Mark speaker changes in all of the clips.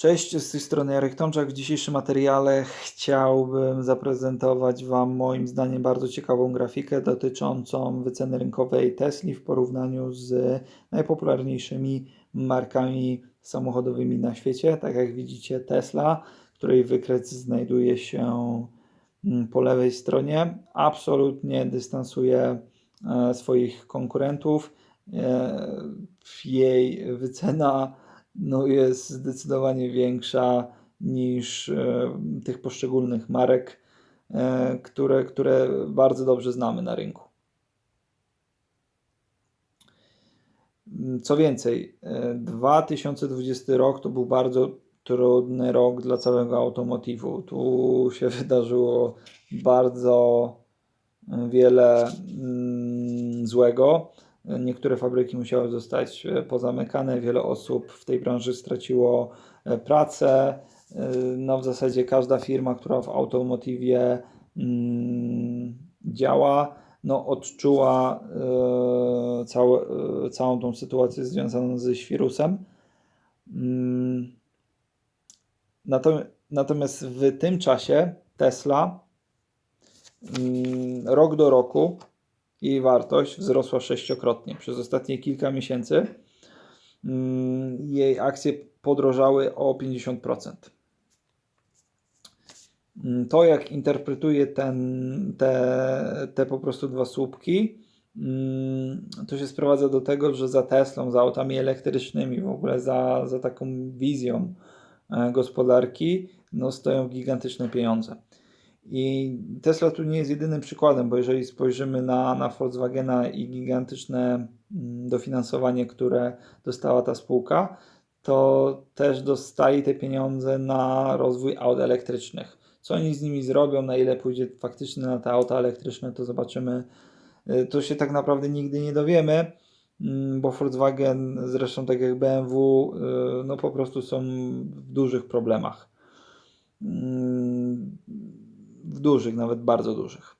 Speaker 1: Cześć, z tej strony Jarek Tomczak. W dzisiejszym materiale chciałbym zaprezentować Wam moim zdaniem bardzo ciekawą grafikę dotyczącą wyceny rynkowej Tesli w porównaniu z najpopularniejszymi markami samochodowymi na świecie. Tak jak widzicie Tesla, której wykres znajduje się mm, po lewej stronie, absolutnie dystansuje e, swoich konkurentów. E, Jej wycena no jest zdecydowanie większa niż e, tych poszczególnych marek, e, które, które bardzo dobrze znamy na rynku. Co więcej, e, 2020 rok to był bardzo trudny rok dla całego automotywu. Tu się wydarzyło bardzo wiele mm, złego. Niektóre fabryki musiały zostać e, pozamykane, wiele osób w tej branży straciło e, pracę. E, no w zasadzie każda firma, która w automotywie mm, działa, no odczuła całe, całą tą sytuację związaną ze świrusem. Mm, natomiast w tym czasie Tesla mm, rok do roku jej wartość wzrosła sześciokrotnie. Przez ostatnie kilka miesięcy mm, jej akcje podrożały o 50%. Mm, to, jak interpretuje ten, te, te po prostu dwa słupki, mm, to się sprowadza do tego, że za Teslą, za autami elektrycznymi, w ogóle za, za taką wizją e, gospodarki, no, stoją gigantyczne pieniądze. I Tesla tu nie jest jedynym przykładem, bo jeżeli spojrzymy na, na Volkswagena i gigantyczne mm, dofinansowanie, które dostała ta spółka, to też dostaje te pieniądze na rozwój aut elektrycznych. Co oni z nimi zrobią, na ile pójdzie faktycznie na te auta elektryczne, to zobaczymy. Y, to się tak naprawdę nigdy nie dowiemy, mm, bo Volkswagen, zresztą tak jak BMW, y, no po prostu są w dużych problemach mm, w dużych, nawet bardzo dużych.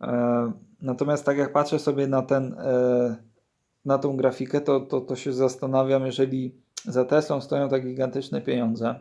Speaker 1: E, natomiast tak jak patrzę sobie na ten, e, na tą grafikę, to, to, to się zastanawiam, jeżeli za Teslą stoją tak gigantyczne pieniądze.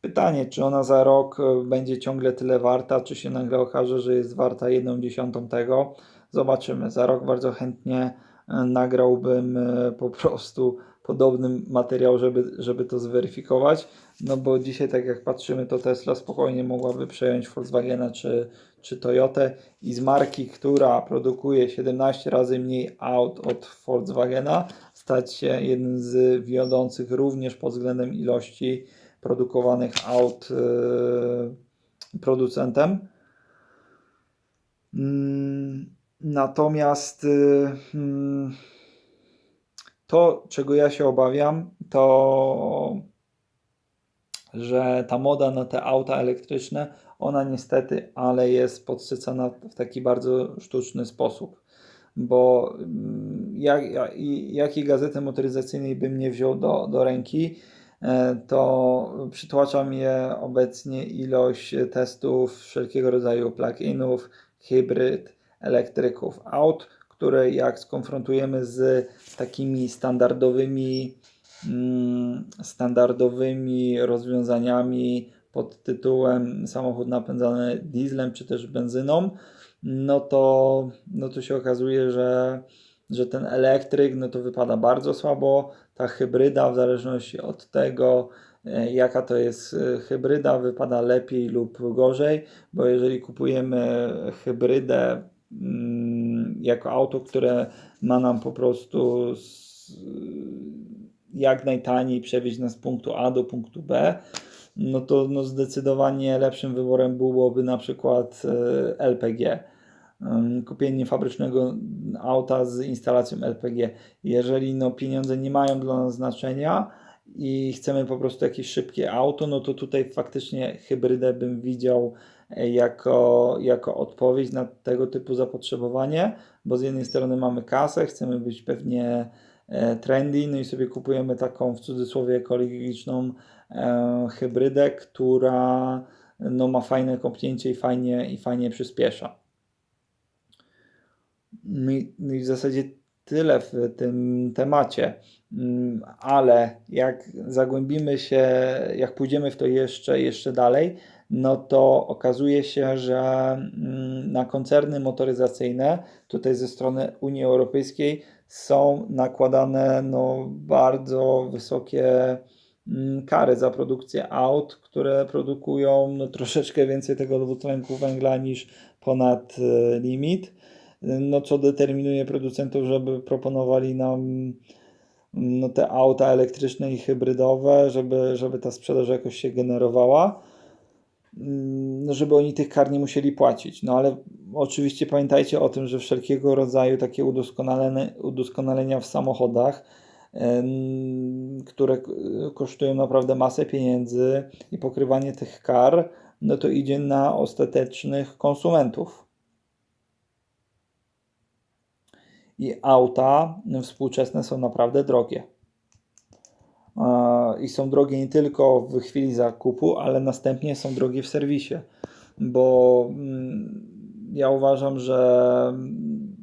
Speaker 1: Pytanie, czy ona za rok e, będzie ciągle tyle warta, czy się nagle okaże, że jest warta jedną dziesiątą tego. Zobaczymy. Za rok bardzo chętnie nagrałbym po prostu podobny materiał, żeby, żeby to zweryfikować. No bo dzisiaj, tak jak patrzymy, to Tesla spokojnie mogłaby przejąć Volkswagena czy, czy Toyotę i z marki, która produkuje 17 razy mniej aut od Volkswagena, stać się jednym z wiodących również pod względem ilości produkowanych aut yy, producentem. Mm, natomiast yy, to, czego ja się obawiam, to że ta moda na te auta elektryczne, ona niestety, ale jest podsycana w taki bardzo sztuczny sposób. Bo mm, jak, jakiej gazety motoryzacyjnej bym nie wziął do, do ręki, e, to przytłacza mnie obecnie ilość testów wszelkiego rodzaju plug-inów, hybryd, elektryków, aut, które jak skonfrontujemy z takimi standardowymi, mm, standardowymi rozwiązaniami pod tytułem samochód napędzany dieslem czy też benzyną, no to, no to się okazuje, że, że ten elektryk no to wypada bardzo słabo. Ta hybryda, w zależności od tego, e, jaka to jest e, hybryda, wypada lepiej lub gorzej, bo jeżeli kupujemy hybrydę Mm, jako auto, które ma nam po prostu jak najtaniej przewieźć nas z punktu A do punktu B, no to no zdecydowanie lepszym wyborem byłoby na przykład e, LPG. Kupienie fabrycznego auta z instalacją LPG. Jeżeli no, pieniądze nie mają dla nas znaczenia i chcemy po prostu jakieś szybkie auto, no to tutaj faktycznie hybrydę bym widział jako, jako odpowiedź na tego typu zapotrzebowanie, bo z jednej strony mamy kasę, chcemy być pewnie e, trendy, no i sobie kupujemy taką w cudzysłowie ekologiczną e, hybrydę, która no, ma fajne kopnięcie i fajnie, i fajnie przyspiesza. No i, no i w zasadzie tyle w tym temacie, mm, ale jak zagłębimy się, jak pójdziemy w to jeszcze, jeszcze dalej, no to okazuje się, że mm, na koncerny motoryzacyjne, tutaj ze strony Unii Europejskiej, są nakładane no, bardzo wysokie mm, kary za produkcję aut, które produkują no, troszeczkę więcej tego dwutlenku węgla niż ponad e, limit, no, co determinuje producentów, żeby proponowali nam no, te auta elektryczne i hybrydowe, żeby, żeby ta sprzedaż jakoś się generowała no, żeby oni tych kar nie musieli płacić. No ale oczywiście pamiętajcie o tym, że wszelkiego rodzaju takie udoskonalenia, udoskonalenia w samochodach, które kosztują naprawdę masę pieniędzy i pokrywanie tych kar, no to idzie na ostatecznych konsumentów. I auta współczesne są naprawdę drogie i są drogie nie tylko w chwili zakupu, ale następnie są drogie w serwisie, bo mm, ja uważam, że mm,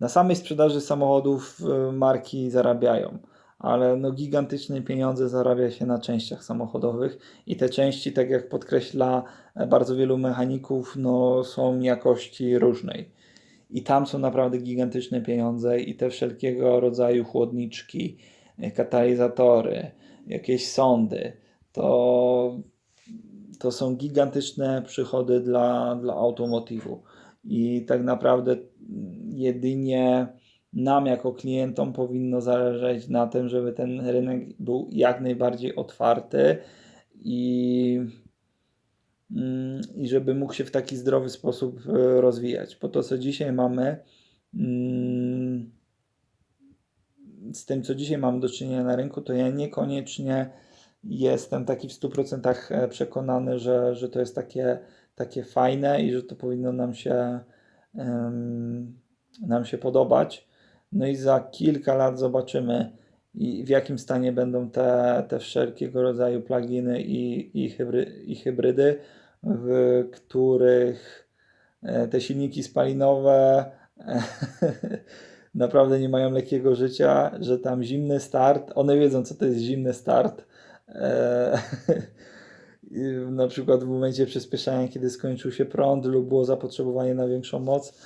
Speaker 1: na samej sprzedaży samochodów y, marki zarabiają, ale no gigantyczne pieniądze zarabia się na częściach samochodowych i te części, tak jak podkreśla e, bardzo wielu mechaników, no są jakości różnej. I tam są naprawdę gigantyczne pieniądze i te wszelkiego rodzaju chłodniczki, katalizatory, jakieś sądy, to, to są gigantyczne przychody dla, dla automotywu. I tak naprawdę jedynie nam jako klientom powinno zależeć na tym, żeby ten rynek był jak najbardziej otwarty i, i żeby mógł się w taki zdrowy sposób e, rozwijać. Po to, co dzisiaj mamy, mm, z tym, co dzisiaj mam do czynienia na rynku, to ja niekoniecznie jestem taki w 100% e, przekonany, że, że to jest takie, takie fajne i że to powinno nam się, nam się podobać. No i za kilka lat zobaczymy, i w jakim stanie będą te, te wszelkiego rodzaju pluginy i, i, hybry, i hybrydy, w których e, te silniki spalinowe naprawdę nie mają lekkiego życia, że tam zimny start, one wiedzą, co to jest zimny start. Eee, na przykład w momencie przyspieszania, kiedy skończył się prąd lub było zapotrzebowanie na większą moc.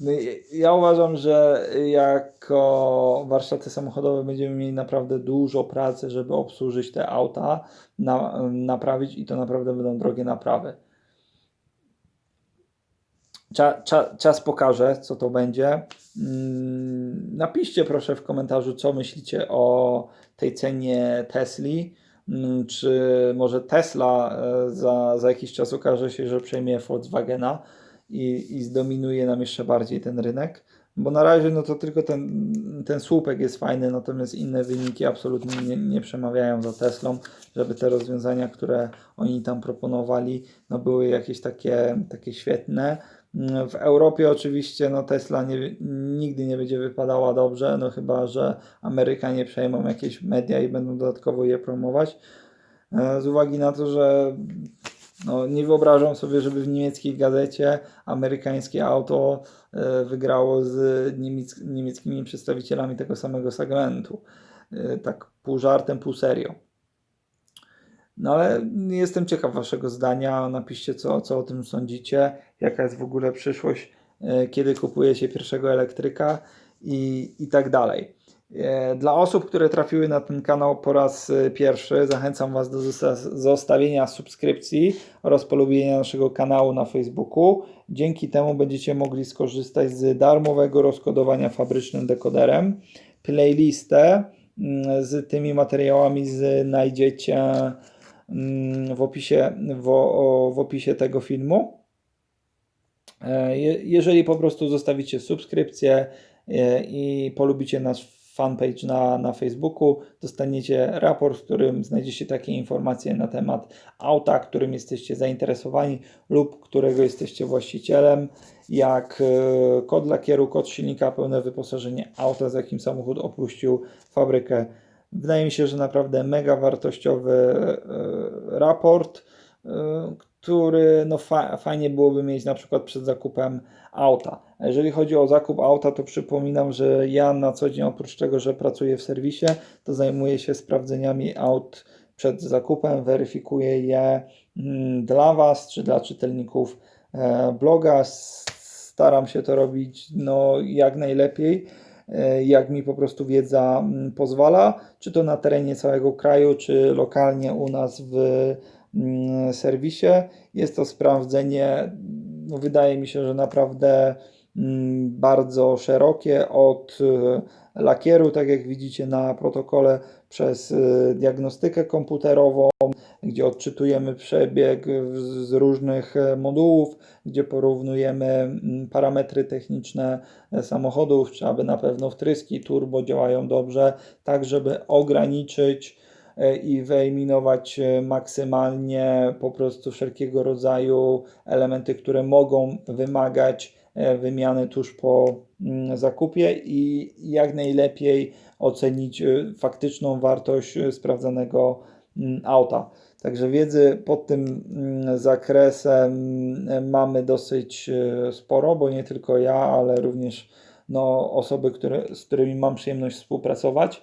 Speaker 1: No ja uważam, że jako warsztaty samochodowe będziemy mieli naprawdę dużo pracy, żeby obsłużyć te auta, na, naprawić i to naprawdę będą drogie naprawy. Cza, cza, czas pokaże, co to będzie. Mm, napiszcie proszę w komentarzu, co myślicie o tej cenie Tesli. Mm, czy może Tesla e, za, za jakiś czas okaże się, że przejmie Volkswagena i, i zdominuje nam jeszcze bardziej ten rynek? Bo na razie no to tylko ten, ten słupek jest fajny, natomiast inne wyniki absolutnie nie, nie przemawiają za Teslą, żeby te rozwiązania, które oni tam proponowali, no były jakieś takie, takie świetne. W Europie oczywiście no Tesla nie, nigdy nie będzie wypadała dobrze, no chyba, że Amerykanie przejmą jakieś media i będą dodatkowo je promować. E, z uwagi na to, że no, nie wyobrażam sobie, żeby w niemieckiej gazecie amerykańskie auto e, wygrało z niemiec, niemieckimi przedstawicielami tego samego segmentu. E, tak pół żartem, pół serio. No ale jestem ciekaw Waszego zdania. Napiszcie, co, co o tym sądzicie, jaka jest w ogóle przyszłość, e, kiedy kupuje się pierwszego elektryka i, i tak dalej. E, dla osób, które trafiły na ten kanał po raz e, pierwszy, zachęcam Was do zostawienia subskrypcji oraz polubienia naszego kanału na Facebooku. Dzięki temu będziecie mogli skorzystać z darmowego rozkodowania fabrycznym dekoderem. Playlistę mm, z tymi materiałami znajdziecie Mm, w opisie, w, w opisie tego filmu. E, jeżeli po prostu zostawicie subskrypcję i polubicie nasz fanpage na, na Facebooku, dostaniecie raport, w którym znajdziecie takie informacje na temat auta, którym jesteście zainteresowani lub którego jesteście właścicielem, jak e, kod lakieru, kod silnika, pełne wyposażenie auta, z jakim samochód opuścił fabrykę. Wydaje mi się, że naprawdę mega wartościowy e, raport, e, który no fa fajnie byłoby mieć na przykład przed zakupem auta. Jeżeli chodzi o zakup auta, to przypominam, że ja na co dzień oprócz tego, że pracuję w serwisie, to zajmuję się sprawdzeniami aut przed zakupem, weryfikuję je mm, dla Was czy dla czytelników e, bloga. Staram się to robić no, jak najlepiej, e, jak mi po prostu wiedza mm, pozwala, czy to na terenie całego kraju, czy lokalnie u nas w serwisie. Jest to sprawdzenie, no, wydaje mi się, że naprawdę mm, bardzo szerokie od e, lakieru, tak jak widzicie na protokole, przez e, diagnostykę komputerową, gdzie odczytujemy przebieg z różnych e, modułów, gdzie porównujemy mm, parametry techniczne samochodów, czy aby na pewno wtryski turbo działają dobrze, tak żeby ograniczyć i wyeliminować e, maksymalnie po prostu wszelkiego rodzaju elementy, które mogą wymagać e, wymiany tuż po mm, zakupie i jak najlepiej ocenić e, faktyczną wartość e, sprawdzanego mm, auta. Także wiedzy pod tym mm, zakresem mamy dosyć e, sporo, bo nie tylko ja, ale również no, osoby, które, z którymi mam przyjemność współpracować.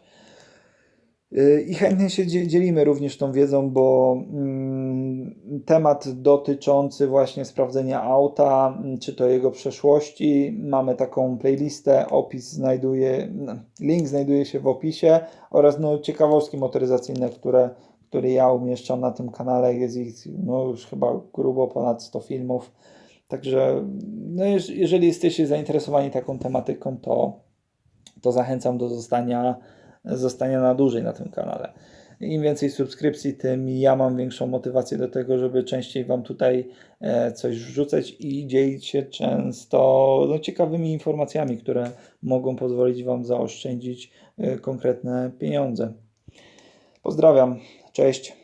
Speaker 1: Y, I chętnie się dzie- dzielimy również tą wiedzą, bo mm, temat dotyczący właśnie sprawdzenia auta, mm, czy to jego przeszłości, mamy taką playlistę, opis znajduje, no, link znajduje się w opisie oraz no, ciekawostki motoryzacyjne, które, które ja umieszczam na tym kanale, jest ich no, już chyba grubo ponad 100 filmów. Także no, jeż- jeżeli jesteście zainteresowani taką tematyką, to, to zachęcam do zostania zostania na dłużej na tym kanale. Im więcej subskrypcji, tym ja mam większą motywację do tego, żeby częściej Wam tutaj e, coś wrzucać i dzielić się często no, ciekawymi informacjami, które mogą pozwolić Wam zaoszczędzić e, konkretne pieniądze. Pozdrawiam, cześć.